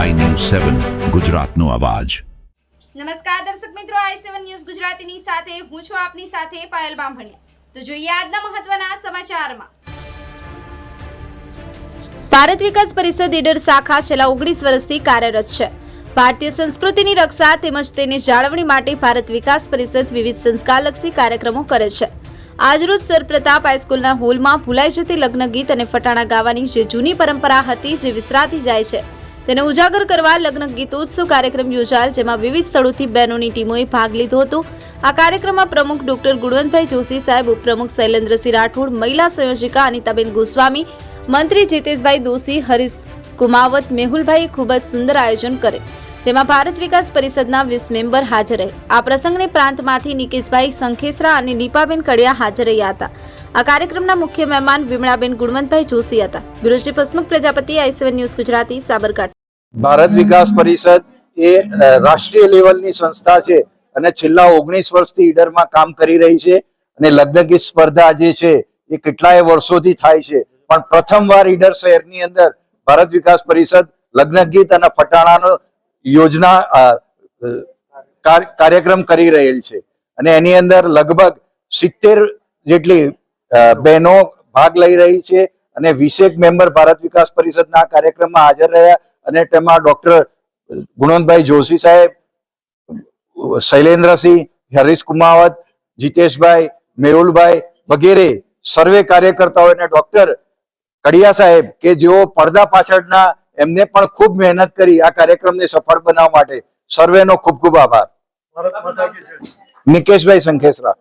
સેવન ગુજરાતનો અવાજ. નમસ્કાર દર્શક મિત્રો આઈ સેવન ન્યૂઝ ગુજરાતીની સાથે હું છું આપની સાથે પાયલ બામભણિયા. તો જોઈએ આજના મહત્વના સમાચારમાં. ભારત વિકાસ પરિષદ ઈડર શાખા છેલ્લા ઓગણીસ વર્ષથી કાર્યરત છે. ભારતીય સંસ્કૃતિની રક્ષા તેમજ તેની જાળવણી માટે ભારત વિકાસ પરિષદ વિવિધ સંસ્કારલક્ષી કાર્યક્રમો કરે છે. આજરોજ સર પ્રતાપ હાઈસ્કૂલના હોલમાં ભૂલાઈ જતી લગ્ન ગીત અને ફટાણા ગાવાની જે જૂની પરંપરા હતી જે વિસરાતી જાય છે તેને ઉજાગર કરવા લગ્ન ગીતોત્સવ કાર્યક્રમ યોજાયેલ, જેમાં વિવિધ સ્થળોથી બહેનોની ટીમોએ ભાગ લીધો હતો. આ કાર્યક્રમમાં પ્રમુખ ડોક્ટર ગુણવંતભાઈ જોશી સાહેબ, ઉપપ્રમુખ શૈલેન્દ્રસિંહ રાઠોડ, મહિલા સંયોજિકા અનિતાબેન ગોસ્વામી, મંત્રી જીતેશભાઈ દોશી, હરીશ કુમાવત, મેહુલભાઈએ ખૂબ જ સુંદર આયોજન કરે તેમાં ભારત વિકાસ પરિષદના વીસ મેમ્બર હાજર રહે. આ પ્રસંગને પ્રાંતમાંથી નિકેશભાઈ સંખેસરા અને નીપાબેન કડિયા હાજર રહ્યા હતા. આ કાર્યક્રમના મુખ્ય મહેમાન વિમળાબેન ગુણવંતભાઈ જોશી હતા. Bureau chief Prajapati, I news Gujarati, Sabarkantha. Bharat Vikas Parishad એ રાષ્ટ્રીય લેવલની સંસ્થા છે અને છેલ્લા ઓગણીસ વર્ષથી ઈડરમાં કામ કરી રહી છે અને લગ્ન ગીત સ્પર્ધા જે છે એ કેટલાય વર્ષોથી થાય છે. પણ પ્રથમવાર ઈડર શહેરની અંદર ભારત વિકાસ પરિષદ લગ્ન ગીત અને ફટાણાનો યોજના કાર્યક્રમ કરી રહેલ છે. અને એની અંદર લગભગ સિત્તેર જેટલી બહેનો ભાગ લઈ રહી છે અને વીસેક મેમ્બર ભારત વિકાસ પરિષદના કાર્યક્રમમાં હાજર રહ્યા અને તેમાં ડોક્ટર ગુણવંતભાઈ જોશી સાહેબ શૈલેન્દ્રસિંહ હરીશ કુમાવત જીતેશભાઈ મેહુલભાઈ વગેરે સર્વે કાર્યકર્તાઓ અને ડોક્ટર કડિયા સાહેબ કે જેઓ પડદા પાછળના એમને પણ ખૂબ મહેનત કરી આ કાર્યક્રમને સફળ બનાવવા માટે. સર્વેનો ખૂબ ખૂબ આભાર. નિકેશભાઈ સંખેસરા.